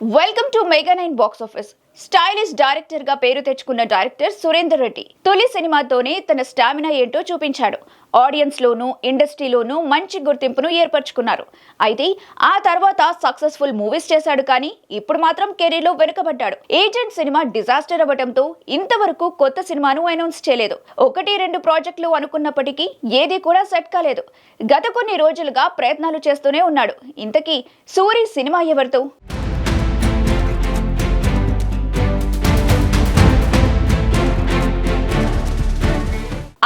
Welcome to mega nine box office stylish డైరెక్టర్గా పేరు తెచ్చుకున్న డైరెక్టర్ సురేందర్ రెడ్డి తొలి సినిమాతోనే తన స్టామినా ఏంటో చూపించాడు. ఆడియన్స్ లోనూ ఇండస్ట్రీలోనూ మంచి గుర్తింపును ఏర్పరచుకున్నారు. అయితే ఆ తర్వాత సక్సెస్ఫుల్ మూవీస్ చేశాడు కానీ ఇప్పుడు మాత్రం కెరీర్లో వెనుకబడ్డాడు. ఏజెంట్ సినిమా డిజాస్టర్ అవ్వడంతో ఇంతవరకు కొత్త సినిమాను అనౌన్స్ చేయలేదు. ఒకటి రెండు ప్రాజెక్టులు అనుకున్నప్పటికీ ఏది కూడా సెట్ కాలేదు. గత కొన్ని రోజులుగా ప్రయత్నాలు చేస్తూనే ఉన్నాడు. ఇంతకీ సూరి సినిమా ఎవరితో?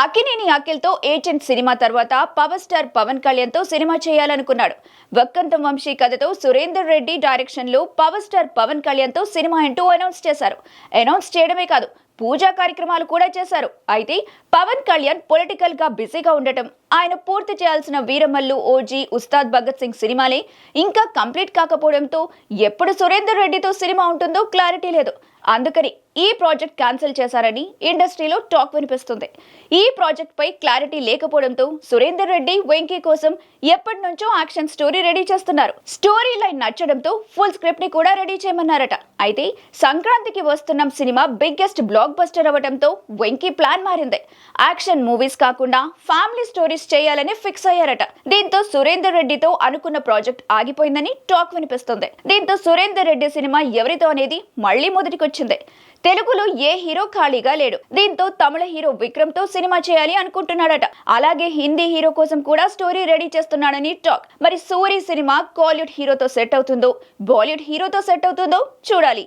అక్కినేని అఖిల్తో ఏజెంట్ సినిమా తర్వాత పవర్ స్టార్ పవన్ కళ్యాణ్తో సినిమా చేయాలనుకున్నాడు. వక్కంతం వంశీ కథతో సురేందర్ రెడ్డి డైరెక్షన్లో పవర్ స్టార్ పవన్ కళ్యాణ్తో సినిమా అంటూ అనౌన్స్ చేశారు. అనౌన్స్ చేయడమే కాదు పూజా కార్యక్రమాలు కూడా చేశారు. అయితే పవన్ కళ్యాణ్ పొలిటికల్గా బిజీగా ఉండటం ఆయన పూర్తి చేయాల్సిన వీరమల్లు ఓజీ ఉస్తాద్ భగత్ సింగ్ సినిమాలే ఇంకా కంప్లీట్ కాకపోవడంతో ఎప్పుడు సురేందర్ రెడ్డితో సినిమా ఉంటుందో క్లారిటీ లేదు. అందుకని ఈ ప్రాజెక్ట్ క్యాన్సిల్ చేశారని ఇండస్ట్రీలో టాక్ వినిపిస్తుంది. ఈ ప్రాజెక్ట్ పై క్లారిటీ లేకపోవడంతో సురేందర్ రెడ్డి వెంకీ కోసం ఎప్పటి నుంచో యాక్షన్ స్టోరీ రెడీ చేస్తున్నారు. స్టోరీ లైన్ నచ్చడంతో ఫుల్ స్క్రిప్ట్ని కూడా రెడీ చేయమన్నారట. అయితే సంక్రాంతికి వస్తున్న సినిమా బిగ్గెస్ట్ బ్లాక్ బస్టర్ అవ్వడంతో వెంకీ ప్లాన్ మారింది. యాక్షన్ మూవీస్ కాకుండా ఫ్యామిలీ స్టోరీస్ చేయాలని ఫిక్స్ అయ్యారట. దీంతో సురేందర్ రెడ్డితో అనుకున్న ప్రాజెక్ట్ ఆగిపోయిందని టాక్ వినిపిస్తుంది. దీంతో సురేందర్ రెడ్డి సినిమా ఎవరితో అనేది మళ్ళీ మొదటికొచ్చింది. తెలుగులో ఏ హీరో ఖాళీగా లేడు. దీంతో తమిళ హీరో విక్రమ్తో సినిమా చేయాలి అనుకుంటున్నాడట. అలాగే హిందీ హీరో కోసం కూడా స్టోరీ రెడీ చేస్తున్నాడని టాక్. మరి సూరి సినిమా కాలీవుడ్ హీరోతో సెట్ అవుతుందో బాలీవుడ్ హీరోతో సెట్ అవుతుందో చూడాలి.